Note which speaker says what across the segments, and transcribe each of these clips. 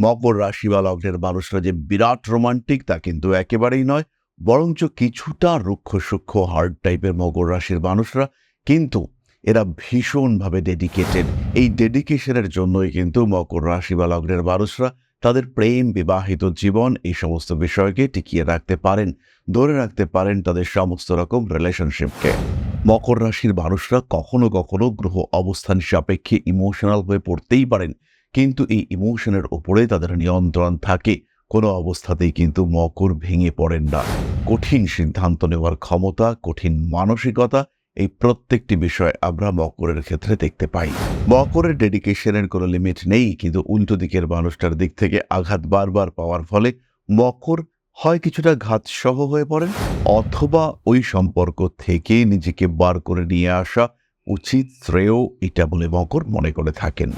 Speaker 1: মকর রাশি বা লগ্নের মানুষরা যে বিরাট রোমান্টিক তা কিন্তু একেবারেই নয়, বরঞ্চ কিছুটা রুক্ষ সূক্ষ্ম হার্ড টাইপের মকর রাশির মানুষরা কিন্তু এরা ভীষণভাবে ডেডিকেটেড এই ডেডিকেশনের জন্যই কিন্তু মকর রাশি বা লগ্নের মানুষরা তাদের প্রেম, বিবাহিত জীবন এই সমস্ত বিষয়কে টিকিয়ে রাখতে পারেন, ধরে রাখতে পারেন তাদের সমস্ত রকম রিলেশনশিপকে মকর রাশির মানুষরা কখনো কখনো গ্রহ অবস্থান সাপেক্ষে ইমোশনাল হয়ে পড়তেই পারেন। কিন্তু এই ইমোশনের ওপরে তাদের নিয়ন্ত্রণ থাকে। কোনো অবস্থাতেই কিন্তু মকর ভেঙে পড়েন না। কঠিন সিদ্ধান্ত নেওয়ার ক্ষমতা, কঠিন মানসিকতা, এই প্রত্যেকটি বিষয় আমরা মকরের ক্ষেত্রে দেখতে পাই। মকরের ডেডিকেশনের কোনো লিমিট নেই, কিন্তু উল্টো দিকের মানুষটার দিক থেকে আঘাত বারবার পাওয়ার ফলে মকর হয় কিছুটা ঘাতসহ হয়ে পড়েন, অথবা ওই সম্পর্ক থেকে নিজেকে বার করে নিয়ে আসা উচিত শ্রেয় এটা বলে মকর মনে করে থাকেন।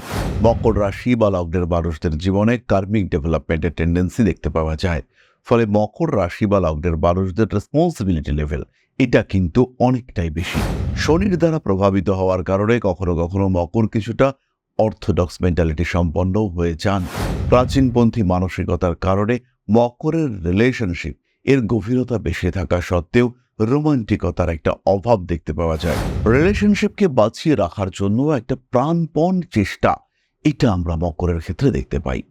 Speaker 1: মকর রাশি বা লগ্নের মানুষদের জীবনে কার্মিক ডেভেলপমেন্টের টেন্ডেন্সি দেখতে পাওয়া যায়। ফলে মকর রাশি বা লগ্নের মানুষদের রেসপন্সিবিলিটি লেভেল এটা কিন্তু অনেকটাই বেশি। শনির দ্বারা প্রভাবিত হওয়ার কারণে কখনো কখনো মকর কিছুটা অর্থোডক্স মেন্টালিটি সম্পন্ন হয়ে যান। প্রাচীনপন্থী মানসিকতার কারণে মকরের রিলেশনশিপ এর গভীরতা বেশি থাকা সত্ত্বেও রোমান্টিকতার একটা অভাব দেখতে পাওয়া যায়। রিলেশনশিপকে বাঁচিয়ে রাখার জন্য একটা প্রাণপণ চেষ্টা, এটা আমরা মকরের ক্ষেত্রে দেখতে পাই।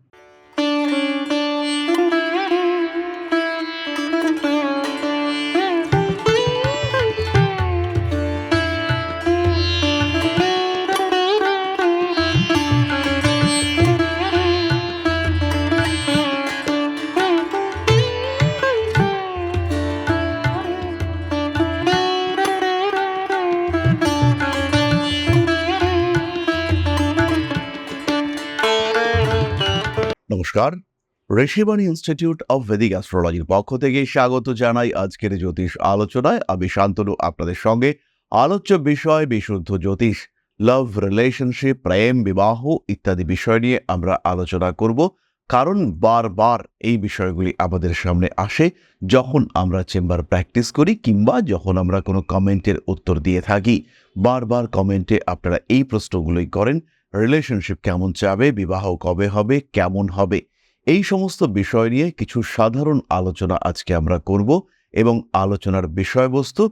Speaker 1: নমস্কার। ঋষিবাণী ইনস্টিটিউট অব ভেদিক অ্যাস্ট্রোলজির পক্ষ থেকে স্বাগত জানাই আজকের জ্যোতিষ আলোচনায়। আমি শান্তনু, আপনাদের সঙ্গে আলোচ্য বিষয় বিশুদ্ধ জ্যোতিষ লাভ রিলেশনশিপ প্রেম, বিবাহ ইত্যাদি বিষয় নিয়ে আমরা আলোচনা করব। কারণ বারবার এই বিষয়গুলি আমাদের সামনে আসে যখন আমরা চেম্বার প্র্যাকটিস করি কিংবা যখন আমরা কোনো কমেন্টের উত্তর দিয়ে থাকি। বারবার কমেন্টে আপনারা এই প্রশ্নগুলোই করেন রিলেশনশিপ কেমন চাবে বিবাহ কবে হবে, কেমন হবে, এই সমস্ত বিষয় নিয়ে কিছু সাধারণ আলোচনা আজকে আমরা করব এবং আলোচনার বিষয়বস্তু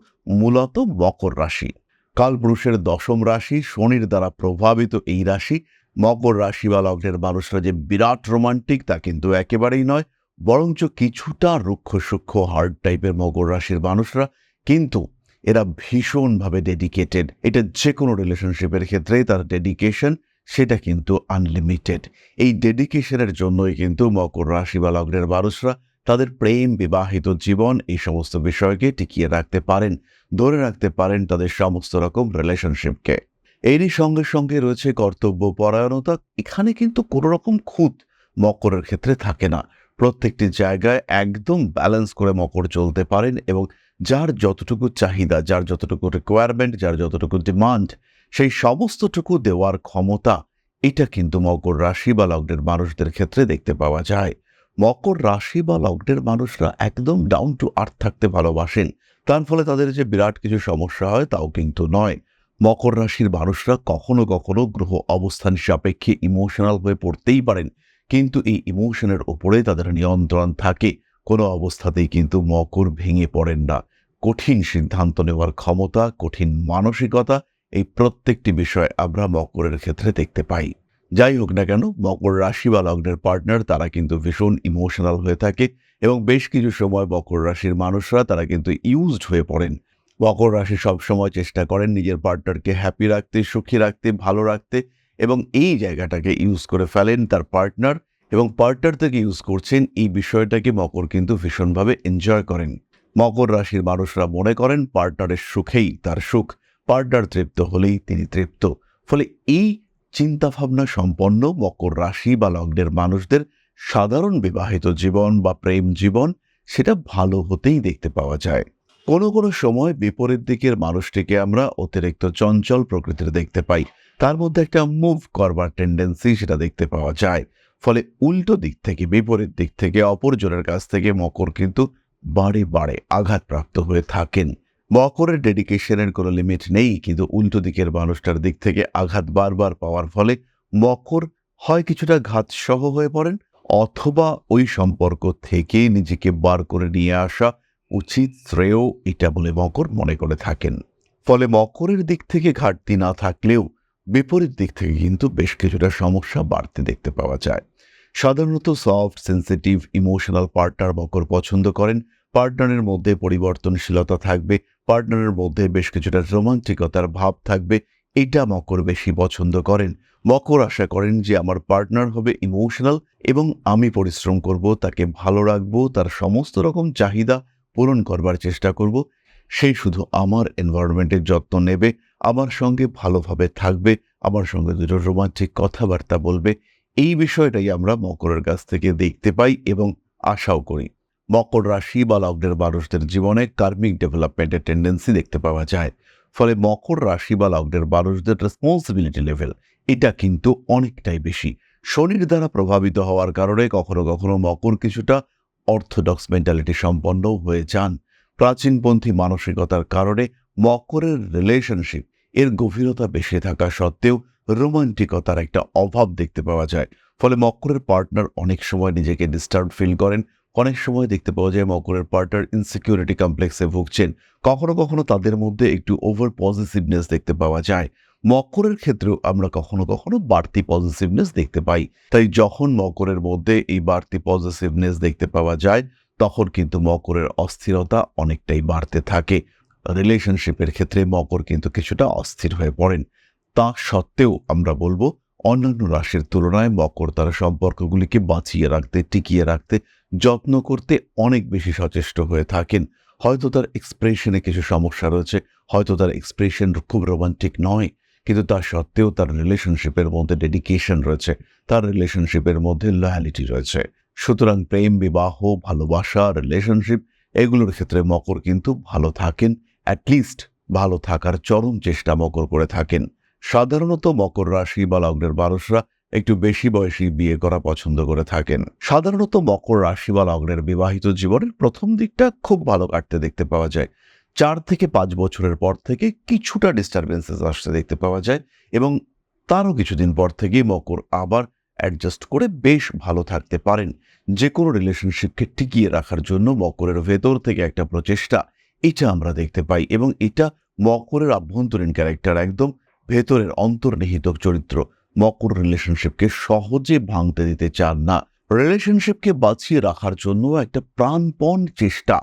Speaker 1: মূলত মকর রাশি। কালপুরুষের দশম রাশি, শনির দ্বারা প্রভাবিত এই রাশি, মকর রাশি বা লগ্নের মানুষরা যে বিরাট রোমান্টিক তা কিন্তু একেবারেই নয়, বরঞ্চ কিছুটা রুক্ষ সূক্ষ্ম হার্ড টাইপের মকর রাশির মানুষরা কিন্তু এরা ভীষণভাবে ডেডিকেটেড এটা যে কোনো রিলেশনশিপের ক্ষেত্রে তার ডেডিকেশন সেটা কিন্তু আনলিমিটেড এই ডেডিকেশনের জন্যই কিন্তু মকর রাশি বা লগ্নের মানুষরা তাদের প্রেম, বিবাহিত জীবন এই সমস্ত বিষয়কে টিকিয়ে রাখতে পারেন, ধরে রাখতে পারেন তাদের সমস্ত রকম রিলেশনশিপকে এরই সঙ্গে সঙ্গে রয়েছে কর্তব্য পরায়ণতা। এখানে কিন্তু কোনো রকম খুঁত মকরের ক্ষেত্রে থাকে না। প্রত্যেকটি জায়গায় একদম ব্যালেন্স করে মকর চলতে পারেন এবং যার যতটুকু চাহিদা, যার যতটুকু রিকোয়ারমেন্ট যার যতটুকু ডিমান্ড সেই সমস্তটুকু দেওয়ার ক্ষমতা এটা কিন্তু মকর রাশি বা লগ্নের মানুষদের ক্ষেত্রে দেখতে পাওয়া যায়। মকর রাশি বা লগ্নের মানুষরা একদম ডাউন টু আর্থ থাকতে ভালোবাসেন। তার ফলে তাদের যে বিরাট কিছু সমস্যা হয় তাও কিন্তু নয়। মকর রাশির মানুষরা কখনো কখনো গ্রহ অবস্থান সাপেক্ষে ইমোশনাল হয়ে পড়তেই পারেন। কিন্তু এই ইমোশনের ওপরে তাদের নিয়ন্ত্রণ থাকে। কোনো অবস্থাতেই কিন্তু মকর ভেঙে পড়েন না। কঠিন সিদ্ধান্ত নেওয়ার ক্ষমতা, কঠিন মানসিকতা এই প্রত্যেকটি বিষয় আমরা মকরের ক্ষেত্রে দেখতে পাই। যাই হোক না কেন, মকর রাশি বা লগ্নের পার্টনার তারা কিন্তু ভীষণ ইমোশনাল হয়ে থাকে এবং বেশ কিছু সময় মকর রাশির মানুষরা তারা কিন্তু ইউজড হয়ে পড়েন। মকর রাশি সবসময় চেষ্টা করেন নিজের পার্টনারকে হ্যাপি রাখতে, সুখী রাখতে, ভালো রাখতে এবং এই জায়গাটাকে ইউজ করে ফেলেন তার পার্টনার এবং পার্টনার থেকে ইউজ করছেন এই বিষয়টাকে মকর কিন্তু ভীষণভাবে এনজয় করেন। মকর রাশির মানুষরা মনে করেন পার্টনারের সুখেই তার সুখ। পার্টনার তৃপ্ত হলেই তিনি তৃপ্ত। ফলে এই চিন্তাভাবনা সম্পন্ন মকর রাশি বা লগ্নের মানুষদের সাধারণ বিবাহিত জীবন বা প্রেম জীবন সেটা ভালো হতেই দেখতে পাওয়া যায়। কোনো কোনো সময় বিপরীত দিকের মানুষটিকে আমরা অতিরিক্ত চঞ্চল প্রকৃতির দেখতে পাই। তার মধ্যে একটা মুভ করবার টেন্ডেন্সি সেটা দেখতে পাওয়া যায়। ফলে উল্টো দিক থেকে, বিপরীত দিক থেকে, অপরজনের কাছ থেকে মকর কিন্তু বাড়ে বাড়ে আঘাতপ্রাপ্ত হয়ে থাকেন। মকরের ডেডিকেশনের কোনো লিমিট নেই, কিন্তু উল্টো দিকের মানুষটার দিক থেকে আঘাত বারবার পাওয়ার ফলে মকর হয় কিছুটা ঘাতসহ হয়ে পড়েন, অথবা ওই সম্পর্ক থেকে নিজেকে বার করে নিয়ে আসা উচিত শ্রেয় এটা বলে মকর মনে করে থাকেন। ফলে মকরের দিক থেকে ঘাটতি না থাকলেও বিপরীত দিক থেকে কিন্তু বেশ কিছুটা সমস্যা বাড়তে দেখতে পাওয়া যায়। সাধারণত সফট সেন্সিটিভ ইমোশনাল পার্টনার মকর পছন্দ করেন। পার্টনারের মধ্যে পরিবর্তনশীলতা থাকবে পার্টনারের মধ্যে বেশ কিছুটা রোমান্টিকতার ভাব থাকবে। এটা মকর বেশি পছন্দ করেন। মকর আশা করেন যে আমার পার্টনার হবে ইমোশনাল এবং আমি পরিশ্রম করব, তাকে ভালো রাখব, তার সমস্ত রকম চাহিদা পূরণ করবার চেষ্টা করব। সেই শুধু আমার এনভায়রনমেন্টের যত্ন নেবে, আমার সঙ্গে ভালোভাবে থাকবে, আমার সঙ্গে দুটো রোমান্টিক কথাবার্তা বলবে। এই বিষয়টাই আমরা মকরের কাছ থেকে দেখতে পাই এবং আশাও করি। মকর রাশি বা লগ্নের মানুষদের জীবনে কার্মিক ডেভেলপমেন্টের টেন্ডেন্সি দেখতে পাওয়া যায়। ফলে মকর রাশি বা লগ্নের মানুষদের রেসপন্সিবিলিটি লেভেল এটা কিন্তু অনেকটাই বেশি। শনির দ্বারা প্রভাবিত হওয়ার কারণে কখনো কখনো মকর কিছুটা অর্থোডক্স মেন্টালিটি সম্পন্ন হয়ে যান। প্রাচীনপন্থী মানসিকতার কারণে মকরের রিলেশনশিপ এর গভীরতা বেশি থাকা সত্ত্বেও রোমান্টিকতার একটা অভাব দেখতে পাওয়া যায়। ফলে মকরের পার্টনার অনেক সময় নিজেকে ডিস্টার্ব ফিল করেন অনেক সময় দেখতে পাওয়া যায় মকরের পার্টনার ইনসিকিউরিটি কমপ্লেক্সে ভুগছেন। কখনো কখনো তাদের মধ্যে একটু ওভার পজিটিভনেস দেখতে পাওয়া যায়। মকরের ক্ষেত্রেও আমরা কখনো কখনো বাড়তি পজিটিভনেস দেখতে পাই। তাই যখন মকরের মধ্যে এই বাড়তি পজিটিভনেস দেখতে পাওয়া যায়, তখন কিন্তু মকরের অস্থিরতা অনেকটাই বাড়তে থাকে। রিলেশনশিপের ক্ষেত্রে মকর কিন্তু কিছুটা অস্থির হয়ে পড়েন। তা সত্ত্বেও আমরা বলব অন্যান্য রাশির তুলনায় মকর তারা সম্পর্কগুলিকে বাঁচিয়ে রাখতে, টিকিয়ে রাখতে, যত্ন করতে অনেক বেশি সচেষ্ট হয়ে থাকেন। হয়তো তার এক্সপ্রেশনে কিছু সমস্যা রয়েছে, হয়তো তার এক্সপ্রেশন খুব রোমান্টিক নয়, কিন্তু তা সত্ত্বেও তার রিলেশনশিপের মধ্যে ডেডিকেশন রয়েছে, তার রিলেশনশিপের মধ্যে লয়ালিটি রয়েছে। সুতরাং প্রেম, বিবাহ, ভালোবাসা রিলেশনশিপ এগুলোর ক্ষেত্রে মকর কিন্তু ভালো থাকেন অ্যাটলিস্ট ভালো থাকার চরম চেষ্টা মকর করে থাকেন। সাধারণত মকর রাশি বা লগ্নের মানুষরা একটু বেশি বয়সী বিয়ে করা পছন্দ করে থাকেন। সাধারণত মকর রাশি বা লগ্নের বিবাহিত জীবনের প্রথম দিকটা খুব ভালো কাটতে দেখতে পাওয়া যায়। চার থেকে পাঁচ বছরের পর থেকে কিছুটা ডিস্টারবেন্সেস আসতে দেখতে পাওয়া যায় এবং তারও কিছুদিন পর থেকে মকর আবার অ্যাডজাস্ট করে বেশ ভালো থাকতে পারেন। যে কোনো রিলেশনশিপকে টিকিয়ে রাখার জন্য মকরের ভেতর থেকে একটা প্রচেষ্টা, এটা আমরা দেখতে পাই এবং এটা মকরের আভ্যন্তরীণ ক্যারেক্টার একদম ভেতরের অন্তর্নিহিত চরিত্র মকর রিলেশনশিপকে সহজে ভাঙতে দিতে চান না। রিলেশনশিপকে বাঁচিয়ে রাখার জন্য একটা প্রাণপণ চেষ্টা,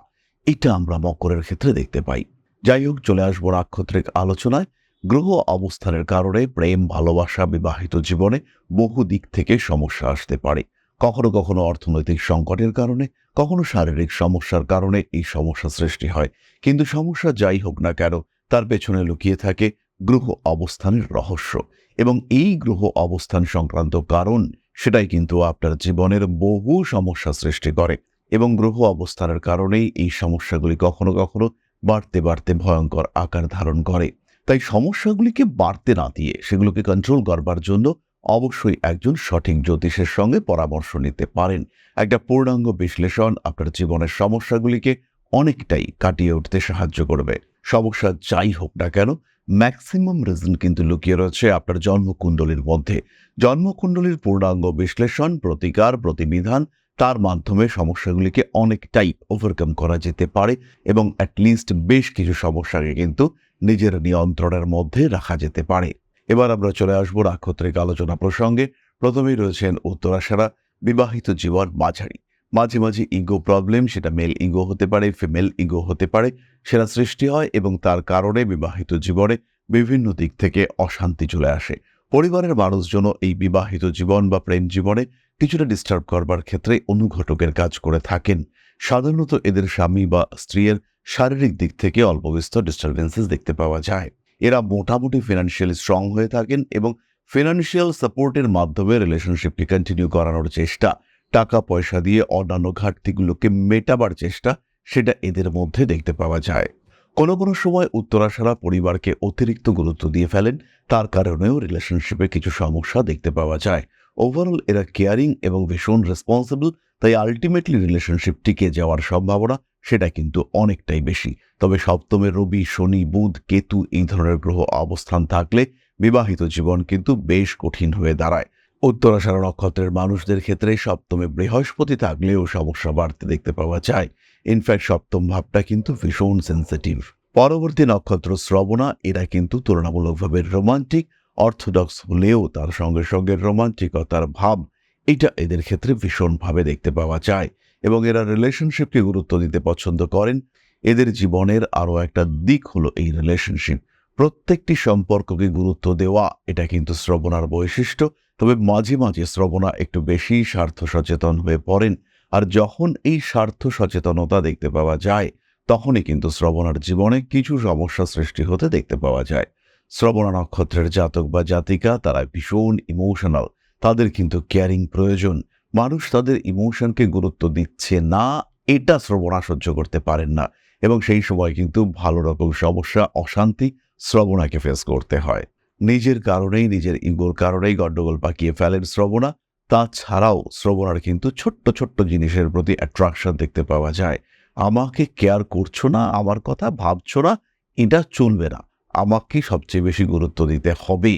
Speaker 1: এটা আমরা মকরের ক্ষেত্রে দেখতে পাই। যাই হোক, চলে আসব নাক্ষত্রিক আলোচনায়। গ্রহ অবস্থানের কারণে প্রেম, ভালোবাসা, বিবাহিত জীবনে বহু দিক থেকে সমস্যা আসতে পারে। কখনো কখনো অর্থনৈতিক সংকটের কারণে, কখনো শারীরিক সমস্যার কারণে এই সমস্যা সৃষ্টি হয়। কিন্তু সমস্যা যাই হোক না কেন, তার পেছনে লুকিয়ে থাকে গ্রহ অবস্থানের রহস্য। এবং এই গ্রহ অবস্থান সংক্রান্ত কারণ সেটাই কিন্তু আপনার জীবনের বহু সমস্যা সৃষ্টি করে। এবং গ্রহ অবস্থানের কারণেই এই সমস্যাগুলি কখনো কখনো বাড়তে বাড়তে ভয়ঙ্কর আকার ধারণ করে। তাই সমস্যাগুলিকে বাড়তে না দিয়ে সেগুলোকে কন্ট্রোল করবার জন্য অবশ্যই একজন সঠিক জ্যোতিষের সঙ্গে পরামর্শ নিতে পারেন। একটা পূর্ণাঙ্গ বিশ্লেষণ আপনার জীবনের সমস্যাগুলিকে অনেকটাই কাটিয়ে উঠতে সাহায্য করবে। সমস্যা যাই হোক না কেন ম্যাক্সিমাম রিজন কিন্তু লুকিয়ে রয়েছে আপনার জন্মকুণ্ডলীর মধ্যে। জন্মকুণ্ডলীর পূর্ণাঙ্গ বিশ্লেষণ, প্রতিকার, প্রতিবিধান, তার মাধ্যমে সমস্যাগুলিকে অনেকটাই ওভারকাম করা যেতে পারে এবং অ্যাটলিস্ট বেশ কিছু সমস্যাকে কিন্তু নিজের নিয়ন্ত্রণের মধ্যে রাখা যেতে পারে। এবার আমরা চলে আসব নাক্ষত্রিক আলোচনা প্রসঙ্গে। প্রথমেই রয়েছেন উত্তরাশারা বিবাহিত জীবন মাঝারি। মাঝে মাঝে ইগো প্রবলেম, সেটা মেল ইগো হতে পারে, ফিমেল ইগো হতে পারে, সেটা সৃষ্টি হয় এবং তার কারণে বিবাহিত জীবনে বিভিন্ন দিক থেকে অশান্তি চলে আসে। পরিবারের মানুষজন এই বিবাহিত জীবন বা প্রেম জীবনে কিছুটা ডিস্টার্ব করবার ক্ষেত্রে অনুঘটকের কাজ করে থাকেন। সাধারণত এদের স্বামী বা স্ত্রীর শারীরিক দিক থেকে অল্প বিস্তর ডিস্টারবেন্সেস দেখতে পাওয়া যায়। এরা মোটামুটি ফিনান্সিয়ালি স্ট্রং হয়ে থাকেন এবং ফিনান্সিয়াল সাপোর্টের মাধ্যমে রিলেশনশিপকে কন্টিনিউ করানোর চেষ্টা টাকা পয়সা দিয়ে অন্যান্য ঘাটতিগুলোকে মেটাবার চেষ্টা সেটা এদের মধ্যে দেখতে পাওয়া যায়। কোনো কোনো সময় উত্তরাশারা পরিবারকে অতিরিক্ত গুরুত্ব দিয়ে ফেলেন, তার কারণেও রিলেশনশিপে কিছু সমস্যা দেখতে পাওয়া যায়। ওভারঅল এরা কেয়ারিং এবং ভীষণ রেসপন্সিবল তাই আলটিমেটলি রিলেশনশিপ টিকে যাওয়ার সম্ভাবনা সেটা কিন্তু অনেকটাই বেশি। তবে সপ্তমে রবি, শনি, বুধ, কেতু এই ধরনের গ্রহ অবস্থান থাকলে বিবাহিত জীবন কিন্তু বেশ কঠিন হয়ে দাঁড়ায়। উত্তরাষাঢ় নক্ষত্রের মানুষদের ক্ষেত্রে সপ্তমে বৃহস্পতি থাকলেও সমস্যা বাড়তে দেখতে পাওয়া যায়। ইনফ্যাক্ট সপ্তম ভাবটা কিন্তু ভীষণ সেন্সিটিভ পরবর্তী নক্ষত্র শ্রবণা, এরা কিন্তু তুলনামূলকভাবে রোমান্টিক অর্থোডক্স হলেও তার সঙ্গে সঙ্গে রোমান্টিকতার ভাব, এটা এদের ক্ষেত্রে ভীষণভাবে দেখতে পাওয়া যায় এবং এরা রিলেশনশিপকে গুরুত্ব দিতে পছন্দ করেন। এদের জীবনের আরও একটা দিক হলো এই রিলেশনশিপ প্রত্যেকটি সম্পর্ককে গুরুত্ব দেওয়া, এটা কিন্তু শ্রবণার বৈশিষ্ট্য। তবে মাঝে মাঝে শ্রবণা একটু বেশি স্বার্থ সচেতন হয়ে পড়েন, আর যখন এই স্বার্থ সচেতনতা দেখতে পাওয়া যায়, তখনই কিন্তু শ্রবণার জীবনে কিছু সমস্যা সৃষ্টি হতে দেখতে পাওয়া যায়। শ্রবণা নক্ষত্রের জাতক বা জাতিকা, তারা ভীষণ ইমোশনাল তাদের কিন্তু কেয়ারিং প্রয়োজন। মানুষ তাদের ইমোশনকে গুরুত্ব দিচ্ছে না, এটা শ্রবণা সহ্য করতে পারেন না। এবং সেই সময় কিন্তু ভালো রকম সমস্যা, অশান্তি শ্রবণাকে ফেস করতে হয়। নিজের কারণেই নিজের ইগোর কারণেই গণ্ডগোল পাকিয়ে ফেলেন শ্রবণা। তাছাড়াও শ্রবণার কিন্তু ছোট্ট ছোট্ট জিনিসের প্রতি অ্যাট্রাকশন দেখতে পাওয়া যায়। আমাকে কেয়ার করছ না, আমার কথা ভাবছ না, এটা চলবে না। আমাকে সবচেয়ে বেশি গুরুত্ব দিতে হবে।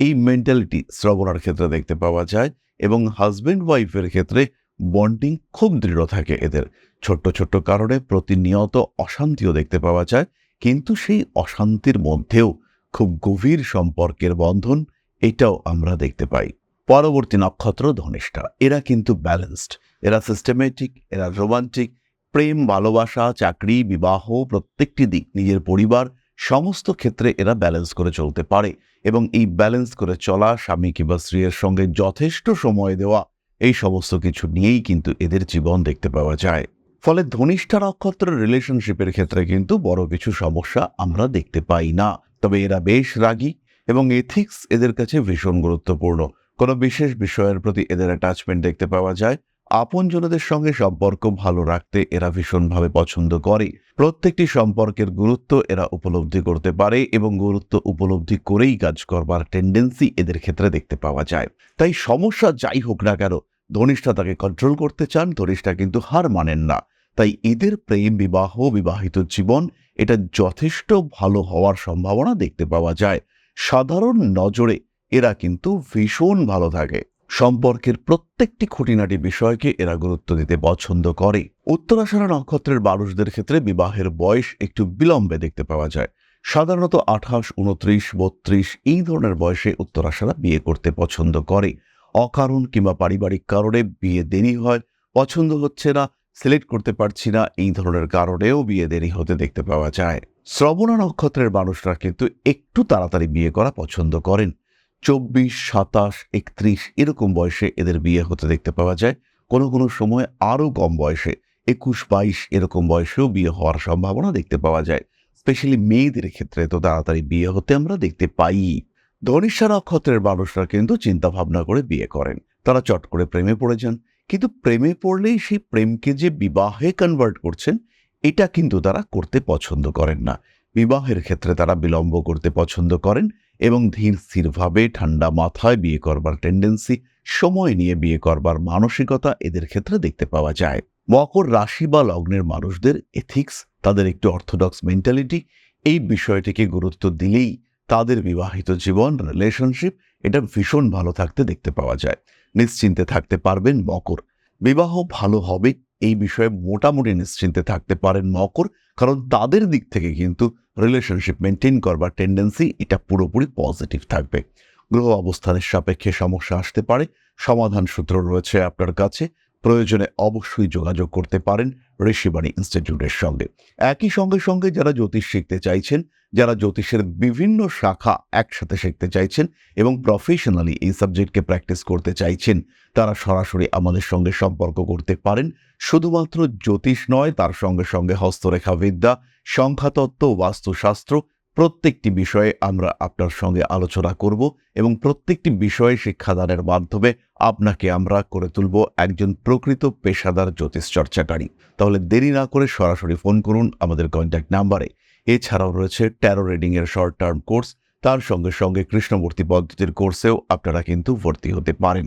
Speaker 1: এই মেন্টালিটি শ্রবণার ক্ষেত্রে দেখতে পাওয়া যায় এবং হাজব্যান্ড ওয়াইফের ক্ষেত্রে বন্ডিং খুব দৃঢ় থাকে এদের। ছোট্ট ছোট্ট কারণে প্রতিনিয়ত অশান্তিও দেখতে পাওয়া যায়, কিন্তু সেই অশান্তির মধ্যেও খুব গভীর সম্পর্কের বন্ধন এটাও আমরা দেখতে পাই। পরবর্তী নক্ষত্র ধনিষ্ঠা। এরা কিন্তু ব্যালেন্সড এরা সিস্টেমেটিক এরা রোমান্টিক প্রেম, ভালোবাসা, চাকরি, বিবাহ, প্রত্যেকটি দিক নিজের পরিবার, সমস্ত ক্ষেত্রে এরা ব্যালেন্স করে চলতে পারে এবং এই ব্যালেন্স করে চলা স্বামী কিংবা স্ত্রীর সঙ্গে যথেষ্ট সময় দেওয়া, এই সমস্ত কিছু নিয়েই কিন্তু এদের জীবন দেখতে পাওয়া যায়। ফলে ধনিষ্ঠা নক্ষত্রের রিলেশনশিপের ক্ষেত্রে কিন্তু বড় কিছু সমস্যা আমরা দেখতে পাই না। তবে এরা বেশ রাগী এবং এথিক্স এদের কাছে ভীষণ গুরুত্বপূর্ণ। কোনো বিশেষ বিষয়ের প্রতি এদের অ্যাটাচমেন্ট দেখতে পাওয়া যায়। আপনজনদের সঙ্গে সম্পর্ক ভালো রাখতে এরা ভীষণভাবে পছন্দ করে। প্রত্যেকটি সম্পর্কের গুরুত্ব এরা উপলব্ধি করতে পারে এবং গুরুত্ব উপলব্ধি করেই কাজ করবার টেন্ডেন্সি এদের ক্ষেত্রে দেখতে পাওয়া যায়। তাই সমস্যা যাই হোক না কেন, ধনিষ্ঠা তাকে কন্ট্রোল করতে চান, ধনিষ্ঠা কিন্তু হার মানেন না। তাই এদের প্রেম বিবাহ, বিবাহিত জীবন এটা যথেষ্ট ভালো হওয়ার সম্ভাবনা দেখতে পাওয়া যায়। সাধারণ নজরে এরা কিন্তু ভীষণ ভালো থাকে। সম্পর্কের প্রত্যেকটি খুঁটিনাটি বিষয়কে এরা গুরুত্ব দিতে পছন্দ করে। উত্তরাষাঢ়া নক্ষত্রের মানুষদের ক্ষেত্রে বিবাহের বয়স একটু বিলম্বে দেখতে পাওয়া যায়। সাধারণত আঠাশ, উনত্রিশ, বত্রিশ এই ধরনের বয়সে উত্তরাষাঢ়া বিয়ে করতে পছন্দ করে। অকারণ কিংবা পারিবারিক কারণে বিয়ে দেরি হয়, পছন্দ হচ্ছে না সিলেক্ট করতে পারছি না, এই ধরনের কারণেও বিয়ে দেরি হতে দেখতে পাওয়া যায়। শ্রবণা নক্ষত্রের মানুষরা কিন্তু একটু তাড়াতাড়ি বিয়ে করা পছন্দ করেন। চব্বিশ, সাতাশ, একত্রিশ এরকম বয়সে এদের বিয়ে হতে দেখতে পাওয়া যায়। কোনো কোনো সময় আরও কম বয়সে, একুশ, বাইশ এরকম বয়সেও বিয়ে হওয়ার সম্ভাবনা দেখতে পাওয়া যায়। স্পেশালি মেয়েদের ক্ষেত্রে তো তাড়াতাড়ি বিয়ে হতে আমরা দেখতে পাই। ধনিষ্ঠা নক্ষত্রের মানুষরা কিন্তু চিন্তা ভাবনা করে বিয়ে করেন। তারা চট করে প্রেমে পড়ে যান। কিন্তু প্রেমে পড়লেই সেই প্রেমকে যে বিবাহে কনভার্ট করছেন, এটা কিন্তু তারা করতে পছন্দ করেন না। বিবাহের ক্ষেত্রে তারা বিলম্ব করতে পছন্দ করেন এবং ধীর স্থিরভাবে ঠান্ডা মাথায় বিয়ে করবার টেন্ডেন্সি সময় নিয়ে বিয়ে করবার মানসিকতা এদের ক্ষেত্রে দেখতে পাওয়া যায়। মকর রাশি বা লগ্নের মানুষদের এথিক্স তাদের একটু অর্থোডক্স মেন্টালিটি এই বিষয়টিকে গুরুত্ব দিলেই তাদের বিবাহিত জীবন রিলেশনশিপ এটা ভীষণ ভালো থাকতে দেখতে পাওয়া যায়। নিশ্চিন্তে থাকতে পারবেন মকর। বিবাহ ভালো হবে এই বিষয়ে মোটামুটি নিশ্চিন্তে থাকতে পারেন মকর, কারণ তাদের দিক থেকে কিন্তু রিলেশনশিপ মেনটেন করবার টেন্ডেন্সি এটা পুরোপুরি পজিটিভ থাকবে। গ্রহ অবস্থানের সাপেক্ষে সমস্যা আসতে পারে, সমাধান সূত্র রয়েছে আপনার কাছে, প্রয়োজনে অবশ্যই যোগাযোগ করতে পারেন। ঋষিবাণী ইনস্টিটিউটের সঙ্গে। একই সঙ্গে সঙ্গে যারা জ্যোতিষ শিখতে চাইছেন, যারা জ্যোতিষের বিভিন্ন শাখা একসাথে শিখতে চাইছেন এবং প্রফেশনালি এই সাবজেক্টকে প্র্যাকটিস করতে চাইছেন, তারা সরাসরি আমাদের সঙ্গে সম্পর্ক করতে পারেন। শুধুমাত্র জ্যোতিষ নয়, তার সঙ্গে সঙ্গে হস্তরেখা বিদ্যা সংখ্যাতত্ত্ব, বাস্তুশাস্ত্র প্রত্যেকটি বিষয়ে আমরা আপনার সঙ্গে আলোচনা করব এবং প্রত্যেকটি বিষয়ে শিক্ষাদানের মাধ্যমে আপনাকে আমরা করে তুলব একজন প্রকৃত পেশাদার জ্যোতিষ চর্চাকারী। তাহলে দেরি না করে সরাসরি ফোন করুন আমাদের কন্ট্যাক্ট নাম্বারে এছাড়াও রয়েছে ট্যারো রিডিং এর শর্ট টার্ম কোর্স তার সঙ্গে সঙ্গে কৃষ্ণমূর্তি পদ্ধতির কোর্সেও আপনারা কিন্তু ভর্তি হতে পারেন।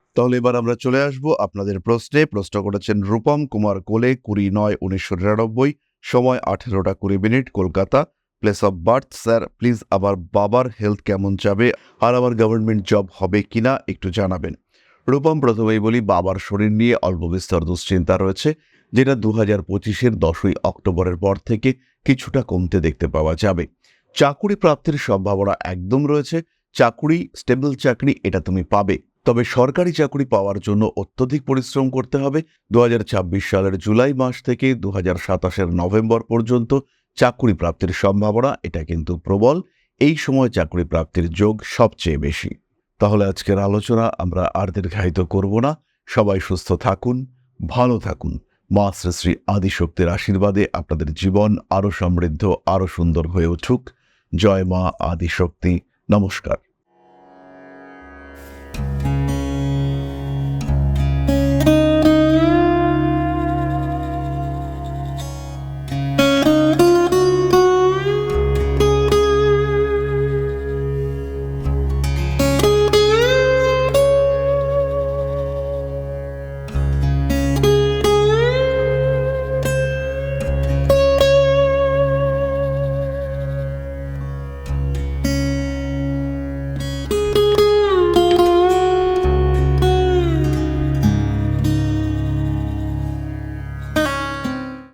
Speaker 1: তাহলে এবার আমরা চলে আসব আপনাদের প্রশ্নে। প্রশ্ন করেছেন রূপম কুমার কোলে কুড়ি নয় উনিশশো নিরানব্বই, সময় আঠেরোটা কুড়ি minute Kolkata. Place of birth sir please আবার বাবার হেলথ কেমন যাবে আর আমার গভর্নমেন্ট জব হবে কিনা একটু জানাবেন। রূপম, প্রথমেই বলি, বাবার শরীর নিয়ে অল্প বিস্তর দুশ্চিন্তা রয়েছে, যেটা দু হাজার পঁচিশের দশই অক্টোবরের পর থেকে কিছুটা কমতে দেখতে পাওয়া যাবে। চাকুরি প্রাপ্তির সম্ভাবনা একদম রয়েছে, চাকুরি স্টেবল চাকরি, এটা তুমি পাবে। তবে সরকারি চাকরি পাওয়ার জন্য অত্যধিক পরিশ্রম করতে হবে। দু হাজার ছাব্বিশ সালের জুলাই মাস থেকে দু সাতাশের নভেম্বর পর্যন্ত চাকরি প্রাপ্তির সম্ভাবনা, এটা কিন্তু প্রবল। এই সময় চাকরি প্রাপ্তির যোগ সবচেয়ে বেশি। তাহলে আজকের আলোচনা আমরা আর দীর্ঘায়িত করব না। সবাই সুস্থ থাকুন, ভালো থাকুন। মা শ্রী শ্রী আদিশক্তির আশীর্বাদে আপনাদের জীবন আরও সমৃদ্ধ আরও সুন্দর হয়ে উঠুক। জয় মা আদিশক্তি। নমস্কার।